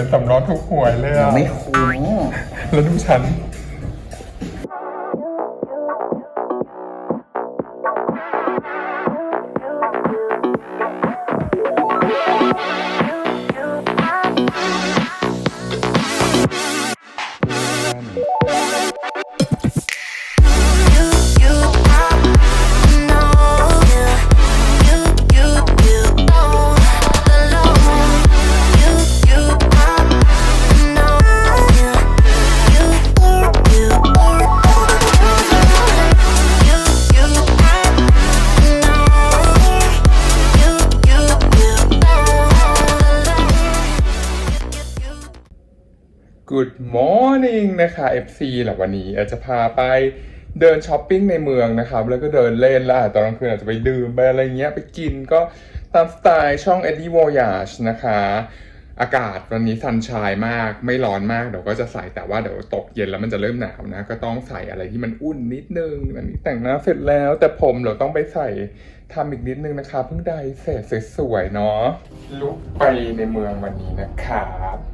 เหมือนสำรองถูกหวยเลยยัอะงไม่คุ้มแล้วดูฉัน Good morning นะคะ FC หลับวันนี้อาจจะพาไปเดินช้อปปิ้งในเมืองนะครับ แล้วก็เดินเล่นแล้วตอนกลางคืนอาจจะไปดื่มไปอะไรเงี้ยไปกินก็ตามสไตล์ช่อง Eddie Voyage นะคะ อากาศวันนี้ซันชายมากไม่ร้อนมากเดี๋ยวก็จะใส่แต่ว่าเดี๋ยวตกเย็นแล้วมันจะเริ่มหนาวนะ ก็ต้องใส่อะไรที่มันอุ่นนิดนึงอันนี้แต่งหน้าเสร็จแล้ว แต่ผมเราต้องไปใส่ทำอีกนิดนึงนะคะเพิ่งได้เสร็จสวยๆเนาะลุกไปในเมืองวันนี้นะครับ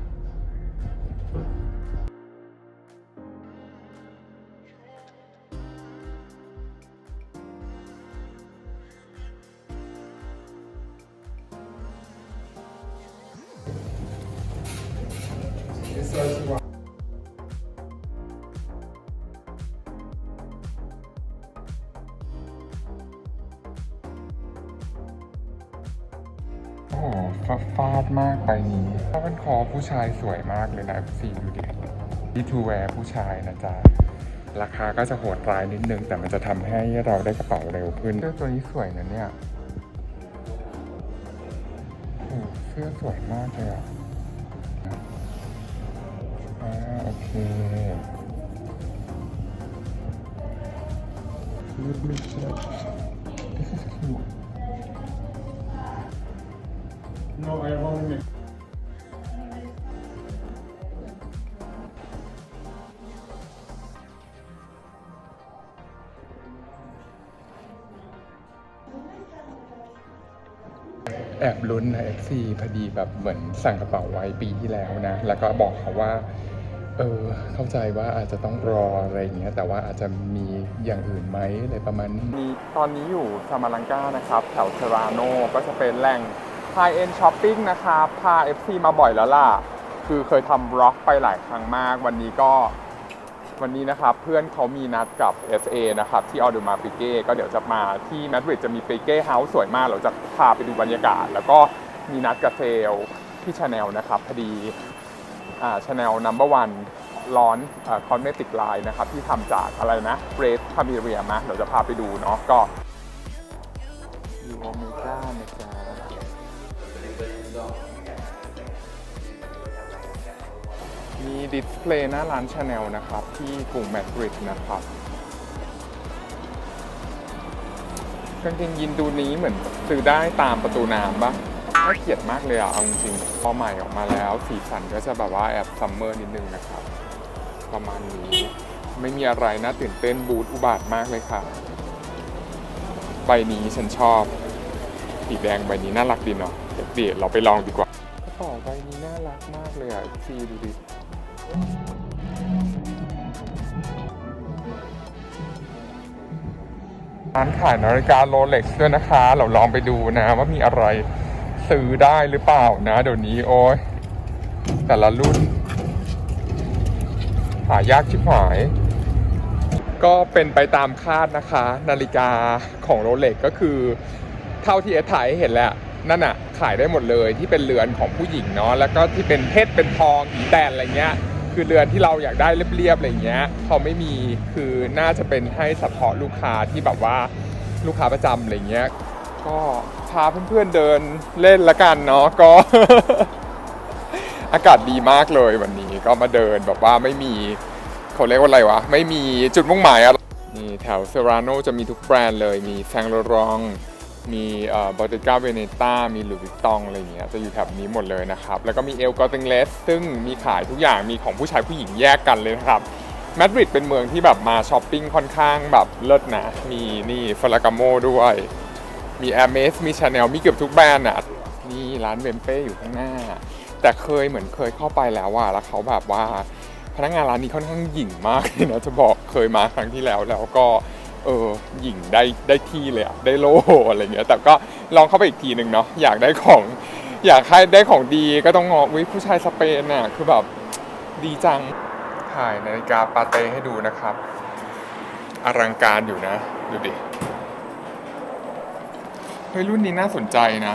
ชายสวยมากเลยนะสีดูดิที่ทูแวร์ผู้ชายนะจ๊ะ ราคาก็จะโหดร้ายนิดนึง แต่มันจะทำให้เราได้กระเป๋าเร็วขึ้นเสื้อตัวนี้สวยนะเนี่ยโอ้เสื้อสวยมากเลยอะโอเคลืดไม่ใช่ This is cute No, I have only แอบลุ้นนะ FC พอดีแบบเหมือนสั่งกระเป๋าไว้ปีที่แล้วนะ แล้วก็บอกเขาว่า เออเข้าใจว่าอาจจะต้องรออะไรเงี้ยแต่ว่าอาจจะมีอย่างอื่นไหมอะไรประมาณนี้มีตอนนี้อยู่ซามาลังกานะครับ แถวเทราโนก็จะเป็นแหล่ง High End Shopping นะครับพา FC มาบ่อยแล้วล่ะ คือเคยทำบล็อกไปหลายครั้งมากวันนี้ก็ วันนี้นะครับเพื่อนเขามีนัดกับ SA นะครับที่ออเดอร์มาปิเก้ก็เดี๋ยวจะมาที่มาดริดจะมีปิเก้เฮาส์สวยมากเราจะพาไปดูบรรยากาศ แล้วก็มีนัดกับเซลที่ชาแนลนะครับพอดีอ่าชาแนลนัมเบอร์วันร้อนคอนเมติกไลน์นะครับที่ทำจากอะไรนะเรดพามิเรียมะเดี๋ยวจะพาไปดูเนาะก็ยูโอเมก้านะจ๊ะ มีดิสเพลย์หน้าร้านชาแนลนะครับ ที่กรุงแมดริดนะครับกางเกงยีนดูนี้เหมือนซื้อได้ตามประตูน้ำปะน่าเกลียดมากเลยอะ เอาจริงพอใหม่ออกมาแล้วสีสันก็จะแบบว่าแอบซัมเมอร์นิดนึงนะครับ ประมาณนี้ไม่มีอะไรน่าตื่นเต้นบูธอุบาทมากเลยค่ะ ใบนี้ฉันชอบ สีแดงใบนี้น่ารักดีเนาะเดี๋ยวเดี๋ยวเราไปลองดีกว่ากระเป๋าใบนี้น่ารักมากเลยอะซีดูดิ ร้านขายนาฬิกาโรเล็กซ์ด้วยนะคะ เราลองไปดูนะว่ามีอะไรซื้อได้หรือเปล่านะ เดี๋ยวนี้โอ้ยแต่ละรุ่น หายากชิบหาย ก็เป็นไปตามคาดนะคะ นาฬิกาของโรเล็กก็คือ เท่าที่เอถ่ายเห็นแล้วนั่นอะขายได้หมดเลยที่เป็นเรือนของผู้หญิงเนาะแล้วก็ที่เป็นเพชรเป็นทองหีแตนอะไรเงี้ย คือเรือนที่เราอยากได้เรียบๆอะไรเงี้ยเขาไม่มีคือน่าจะเป็นให้เฉพาะลูกค้าที่แบบว่าลูกค้าประจำอะไรเงี้ยก็พาเพื่อนๆเดินเล่นละกันเนาะก็ อากาศดีมากเลยวันนี้ก็มาเดินแบบว่าไม่มีเขาเรียกว่าอะไรวะ ไม่มีจุดมุ่งหมายอะนี่แถวเซราโนจะมีทุกแบรนด์เลยมีแซงโลรอง มีเอ่อบอติก้าเวเนต้ามีหลุยส์วิตตองอะไรอย่างเงี้ยจะอยู่แถบนี้หมดเลยนะครับ แล้วก็มีเอลกอติงเลสซึ่งมีขายทุกอย่างมีของผู้ชายผู้หญิงแยกกันเลยนะครับมาดริดเป็นเมืองที่แบบมาช้อปปิ้งค่อนข้างแบบเลิศนะ มีนี่ฟลากาโมด้วย มี a อ r m e s มี Chanel มีเกือบทุกแบรนด์อะนี่ร้านเวมเป้อยู่ข้างหน้า แต่เคยเหมือนเคยเข้าไปแล้วอะแล้วเขาแบบว่าพนักงานร้านนี้ค่อนข้างหยิ่งมากเลยนะจะบอกเคยมาครั้งที่แล้วแล้วก็ เออหยิ่งได้ได้ที่เลยอะได้โลอะไรเงี้ยแต่ก็ลองเข้าไปอีกทีหนึ่งเนาะอยากได้ของ อยากให้ได้ของดีก็ต้องงอวิผู้ชายสเปนน่ะคือแบบดีจังถ่ายนาฬิกาปาเต้ให้ดูนะครับ อลังการอยู่นะ ดูดิเฮ้ยรุ่นนี้น่าสนใจนะ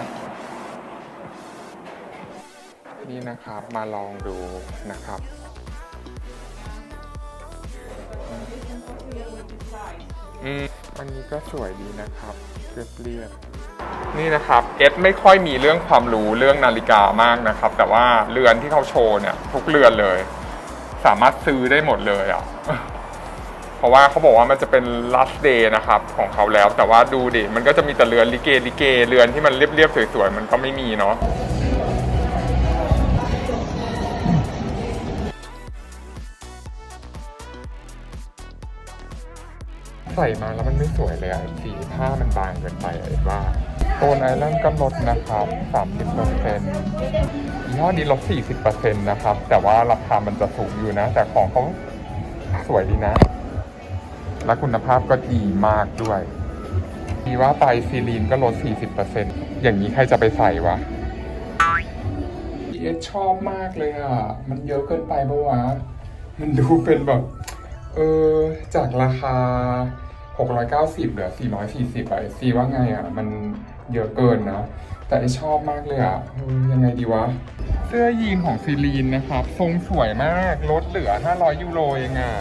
นี่นะครับมาลองดูนะครับ อืมอันนี้ก็สวยดีนะครับเรียบเรียบๆนี่นะครับเอสไม่ค่อยมีเรื่องความรู้เรื่องนาฬิกามากนะครับ แต่ว่าเรือนที่เขาโชว์เนี่ย ทุกเรือนเลย สามารถซื้อได้หมดเลยอะเพราะว่าเขาบอกว่ามันจะเป็น last day นะครับของเขาแล้ว แต่ว่าดูดิมันก็จะมีแต่เรือนลิเกลิเกเรือนที่มันเรียบๆสวยๆมันก็ไม่มีเนาะ ใส่มาแล้วมันไม่สวยเลยอะสีผ้ามันบางเกินไปอะเอ็ดว่าโทนไอแลนก็ลดนะครับ30%ยี่ห้อนี้ลด40%นะครับ แต่ว่าราคามันจะสูงอยู่นะ แต่ของเขาสวยดีนะ และคุณภาพก็ดีมากด้วยดีว่าไปซีลีนก็ลด 40%อย่างนี้ใครจะไปใส่วะเอสชอบมากเลยอะ มันเยอะเกินไปปะวะ มันดูเป็นแบบ เออ จากราคา 690เหลือ440อะซีว่าไงอะมันเยอะเกินนะ แต่ไอชอบมากเลยอะยังไงดีวะ เสื้อยีนของซีลีนนะครับ ทรงสวยมาก ลดเหลือ 500 ยูโรเองอะ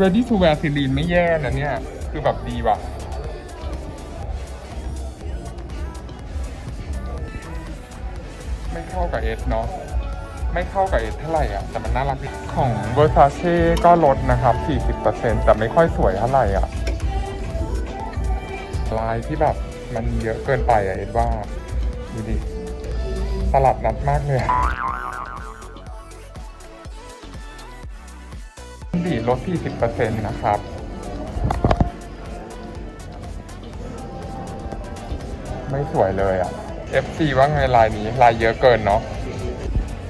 ready to wear ซีลีนไม่แย่นะเนี่ย คือแบบดีว่ะไม่เข้ากับเอสเนาะ ไม่เข้ากับเอสเท่าไหร่อะ แต่มันน่ารักดีของ Versace ก็ลดนะครับ 40%แต่ไม่ค่อยสวยเท่าไหร่อะ ลายที่แบบมันเยอะเกินไปอะเอ็ดว่า ดูดิ ตลับนัดมากเลยดีลด 40%นะครับไม่สวยเลยอะ FC ว่าไงลายนี้ลายเยอะเกินเนาะ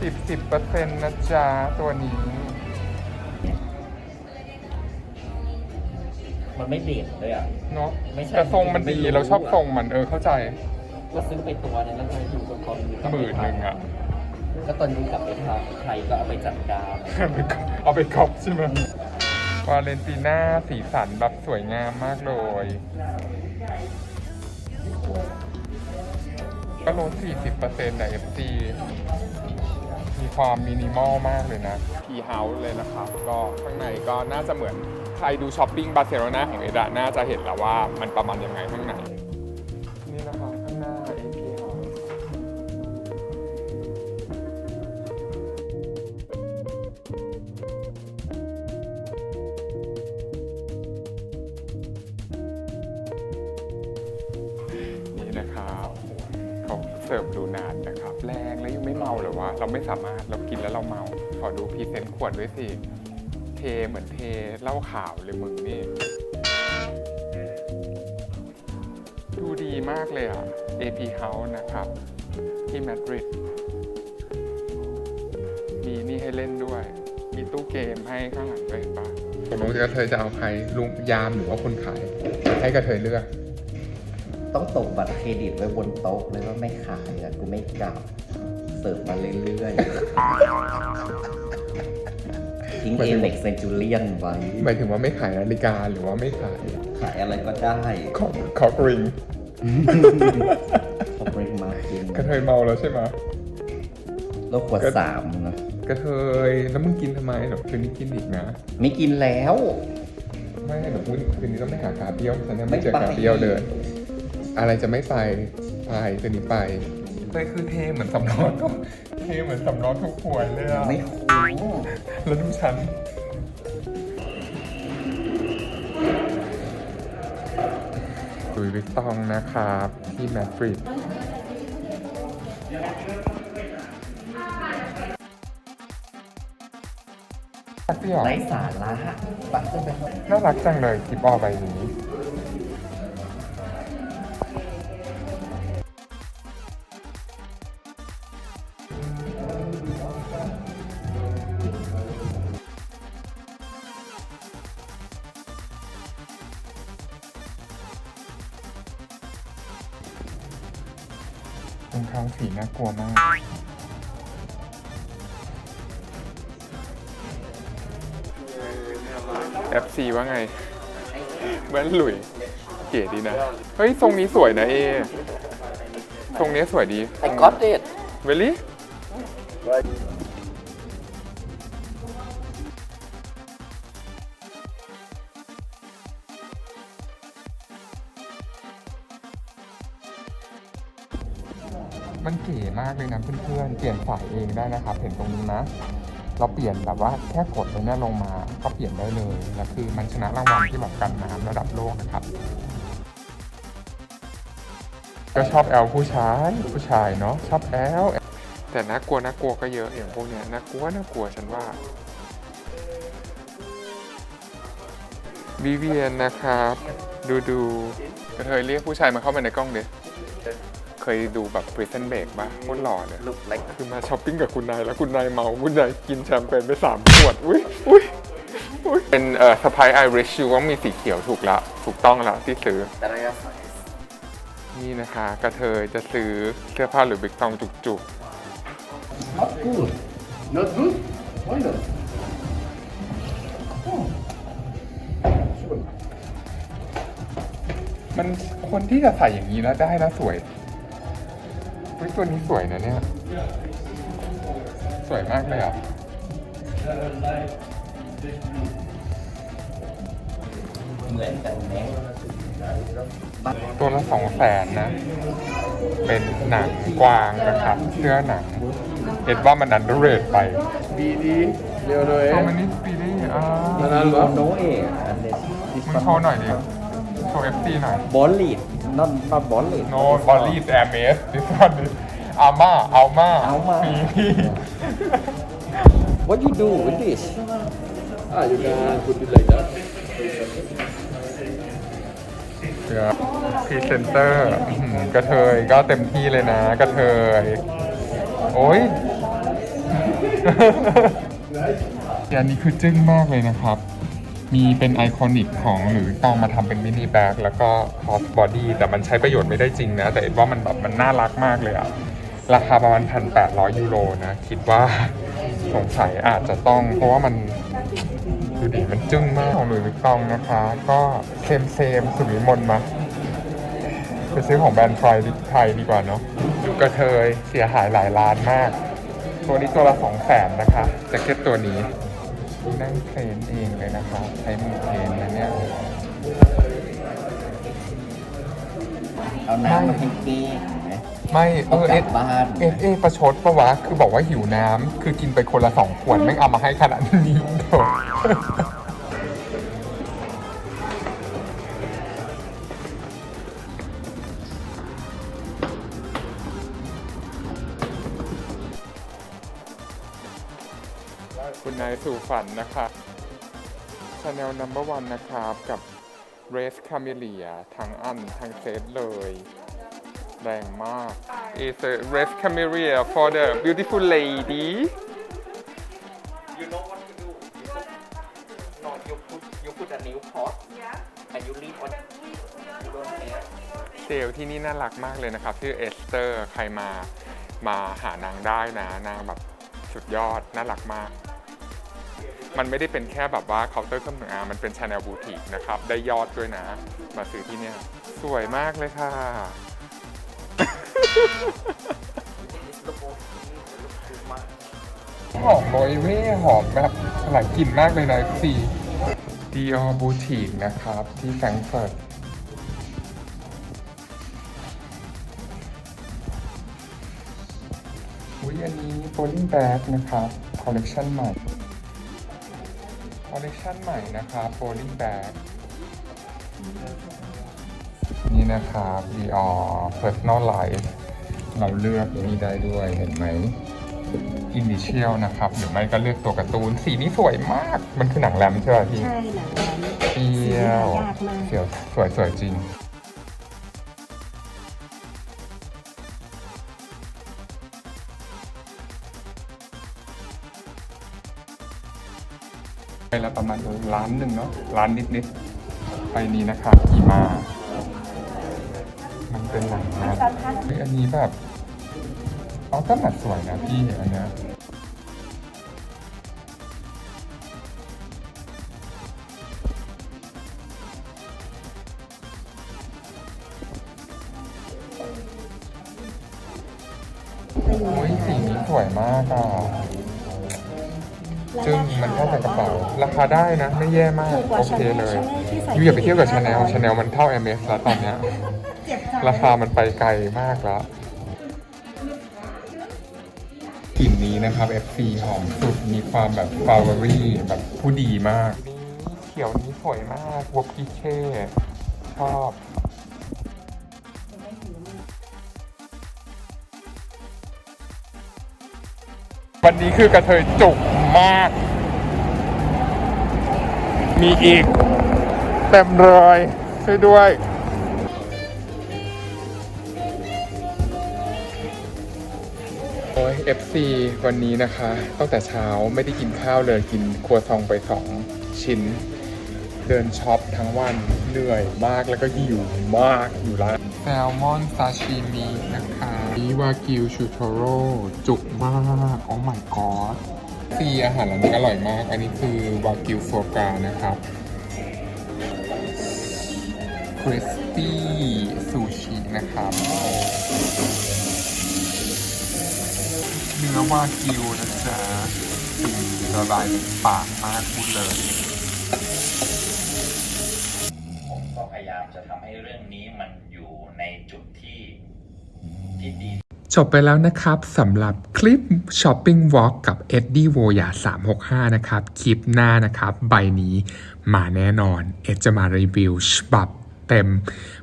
สิบสิบเปอร์เซ็นต์นะจ๊ะ ตัวนี้ มันไม่เด่นเลยอะ เนาะไม่ใช่ แต่ทรงมันดีไม่รู้เราชอบทรงมันเออเข้าใจก็ซื้อไปตัวนึงแล้วก็อยู่กับคนอยู่กับหมื่นหนึ่งอะ ก็ตอนนี้กลับไปทำใครก็เอาไปจัดการเอาไปก๊อปใช่ไหมวาเลนติน่าสีสันแบบสวยงามมากเลย ก็ลด40%นะ FG มีความมินิมอลมากเลยนะทีเฮาส์เลยนะครับ ก็ข้างในก็น่าจะเหมือนใครดูช้อปปิ้งบาร์เซโลนาของเอดาน่าจะเห็นแล้วว่ามันประมาณยังไงข้างใน นานนะครับ แรงแล้วยังไม่เมาเหรอวะ เราไม่สามารถเรากินแล้วเราเมา ขอดูพรีเซนต์ขวดด้วยสิ เทเหมือนเทเหล้าขาวเลยมึงนี่ ดูดีมากเลยอะ AP House นะครับ ที่มาดริดมีนี่ให้เล่นด้วย มีตู้เกมให้ข้างหลังด้วยเห็นปะตกลงกระเทยจะเอาใครลุงยามหรือว่าคนขาย ให้กระเทยเลือก ต้องตกบัตรเครดิตไว้บนโต๊ะเลยว่าไม่ขายอะกูไม่กลับเสิร์ฟมาเรื่อยๆทิ้งหมายเอถึงเล็กเซนจูเลียนไว้ หมายถึงว่าไม่ขายนาฬิกาหรือว่าไม่ขายขายอะไรก็ได้ของขอกริงขอบริมากินกระเทยเมาแล้วใช่ไหมโลกขวดสามนะกระเทยแล้วมึงกินทำไมเดี๋ยวคืนนี้กินอีกนะ ไม่กินแล้ว ไม่เดี๋ยวคืนคืนนี้ต้องไปหากาเบี้ยวฉันยังไม่ไม่เจอไปกาเบี้ยวเดิน อะไรจะไม่ไปไปคืนนี้ไปเลยคือเทเหมือนสำรองทุกเทเหมือนสำรองทุกหวยเลยอะไม่คุ้มแล้วดูฉันลุยวิกตองนะครับที่มาดริดรักพี่หรอไร้สาระปักขึ้นไปน่ารักจังเลยคลิปออใบนี้ องสีน่ากลัวมาก FC ว่าไงแว่นหลุย เก๋ดีนะ เฮ้ย ทรงนี้สวยนะเอ ทรงนี้สวยดีไอ้ก๊อ มันเก๋มากเลยนะเพื่อนๆ เปลี่ยนสายเองได้นะครับ เห็นตรงนี้นะ เราเปลี่ยนแบบว่าแค่กดตรงนี้ลงมาก็เปลี่ยนได้เลย แล้วคือมันชนะรางวัลที่แบบกันน้ำระดับโลกนะครับ ก็ชอบแอลผู้ชายผู้ชายเนาะชอบแอลแต่น่ากลัวน่ากลัวก็เยอะอย่างพวกเนี้ยน่ากลัวน่ากลัวฉันว่าวิเวียนนะครับ ดูดูกระเทยเรียกผู้ชายมาเข้ามาในกล้องเดเค ยดูแบบ Prison Break ป่ะโคตรหล่อเลยลุกเล็กคือมาช้อปปิ้งกับคุณนายแล้วคุณนายเมาคุณนายกินแชมเปญไปสามขวดอุ้ยอุ้ยอุ้ยเป็นเอ่อสไปไอริชชูว่ามีสีเขียวถูกละ ถูกต้องแล้วที่ซื้อ แต่ระยะไซส์นี่นะคะ กระเทยจะซื้อเสื้อผ้าหรือบิ๊กตองจุก Not good. Not good? Why not? Oh. Sure. ๆ มันคนที่จะใส่อย่างนี้แล้วได้แล้วสวย เฮ้ยตัวนี้สวยนะเนี่ย สวยมากเลยอะเหมือนกันแม้บัตรตัวละสองแสนนะ เป็นหนังกวางนะครับ เสื้อหนัง เห็นว่ามันอันเดอร์เรทไป BD, Leonor โชว์มันนี่ปีนี่อ่า Manalva. โนเอะอันเดสมึงโชว์หน่อยดิโชว์เอฟซีหน่อยบอลลีด not not บอลลีด No b o l l y is Air m a s This one is Alma Alma Alma. ปีนี่ What you do with this Ah, you can put it like that. เดี๋ยวพรีเซนเตอร์อื้อหือกระเทยก็เต็มที่เลยนะกระเทย โอ้ยอันนี้คือจึ้งมากเลยนะครับ มีเป็นไอคอนิกของหรือต้องมาทำเป็นมินิแบ็กแล้วก็คอสบอดี้แต่มันใช้ประโยชน์ไม่ได้จริงนะ แต่เอ็ดว่ามันแบบมันน่ารักมากเลยอะราคาประมาณพันแปดร้อยูโรนะ คิดว่าสงสัยอาจจะต้อง เพราะว่ามันดูดิมันจึ้งมากของหลุยส์วิกตองนะคะ ก็เซมเซมสุริมนมาไปซื้อของแบรนด์ไทยไทยดีกว่าเนาะดูกระเทยเสียหายหลายล้านมาก ตัวนี้ตัวละสองแสนนะคะแจ็คเก็ตตัวนี้ นั่งเทรนเองเลยนะคะใช้มือเทรนนะเนี่ยเอาน้ำมาให้เก้งเห็นไหม ไม่เอเอาอกเอลับสบ้าน เอสเอประชดปะวะ คือบอกว่าหิวน้ำคือกินไปคนละสองขวดไม่งเอามาให้ขนาดนี้ คุณนายสู่ฝันนะคะชาแนลนัมเบอร์วันนะครับ กับเรสคาเมเลียทั้งอันทั้งเซตเลย แรงมาก is a red camellia for the beautiful lady You know what to do you put no you put you put a new pot and you leave on you don't care เซลล์ที่นี่น่ารักมากเลยนะครับ ชื่อเอสเตอร์ ใครมามาหานางได้นะ นางแบบสุดยอด น่ารักมาก มันไม่ได้เป็นแค่แบบว่าเคาน์เตอร์เครื่องสำอางมันเป็นชาแนลบูติกนะครับ ได้ยอดด้วยนะ มาซื้อที่เนี่ย สวยมากเลยค่ะ หอมโรยเว่หอมแบบหลายกลิ่นมากเลยนะสีดีออบูติกนะครับ ที่แฟรงก์เฟิร์ตอุ้ยอันนี้โ o ลิ่งแบ็กนะครับ คอลเล t ชันใหม่ ลเล t ชันใหม่นะครับโ o ลิ่งแบ็กนี่นะครับ Dior Personal Life เราเลือกนี่ได้ด้วยเห็นไหมอินิเชียลนะครับ หรือไม่ก็เลือกตัวการ์ตูน สีนี้สวยมาก มันคือหนังแรมใช่ไหมพี่ ใช่หนังนั้นเปรี้ยวสีหายากมากเสียวสวยสวยจริง ไปละประมาณล้านหนึ่งเนาะล้านนิดๆไปนี้นะครับอีมา มันเป็นหนังนะเฮ้ยอันนี้แบบอ๋อก็หนัดสวยนะพี่อันเนี้ยาราคาได้นะ ไม่แย่มาก ถูกกว่าโอเคเลย Chanel ที่ใส่ยูอย่าไปเทียบกับชาแนล4,500ชาแนลมันเท่า MS แล้วตอนเนี้ย เจ็บใจราคามันไปไกลมากแล้วกลิ่นนี้นะครับ FC หอมสุดมีความแบบฟลาวเวอรี่แบบผู้ดีมากนี่เขียวนี้สวยมากวอพิเช่ชอบวันนี้คือกระเทยจุกมาก มีอีกเต็มเลยช่วยด้วย โอ้ย FC วันนี้นะคะ ตั้งแต่เช้าไม่ได้กินข้าวเลยกินครัวซองไปสองชิ้น เดินช็อปทั้งวันเหนื่อยมากแล้วก็หิวมากอยู่ร้านแซลมอนซาชิมินะคะ นี่วากิวชูโทโร่จุกมาก โอ้ my god ซีอาหารร้านนี้อร่อยมาก อันนี้คือวากิวโฟกานะครับคริสปี้ซูชินะครับเนื้อวากิวนะจ๊ะสีละลายในปากมากพูดเลยผมก็พยายามจะทำให้เรื่องนี้มันอยู่ในจุดที่ที่ดี จบไปแล้วนะครับสำหรับคลิป Shopping Walk กับ Eddie v o y a 365 นะครับ คลิปหน้านะครับ ใบนี้มาแน่นอน เอ็ดจะมารีวิวฉบับเต็ม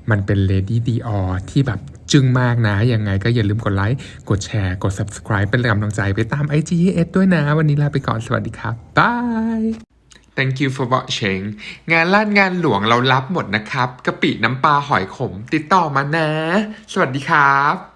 มันเป็น Lady Dior ที่แบบจึ้งมากนะ ยังไงก็อย่าลืมกดไลค์ กดแชร์ กด subscribe เป็นกำลังใจไปตาม IG เอ็ดด้วยนะ วันนี้ลาไปก่อนสวัสดีครับบาย Thank you for watching งานลาดงานหลวงเรารับหมดนะครับกะปิน้ำปลาหอยขม ติดต่อมานะ สวัสดีครับ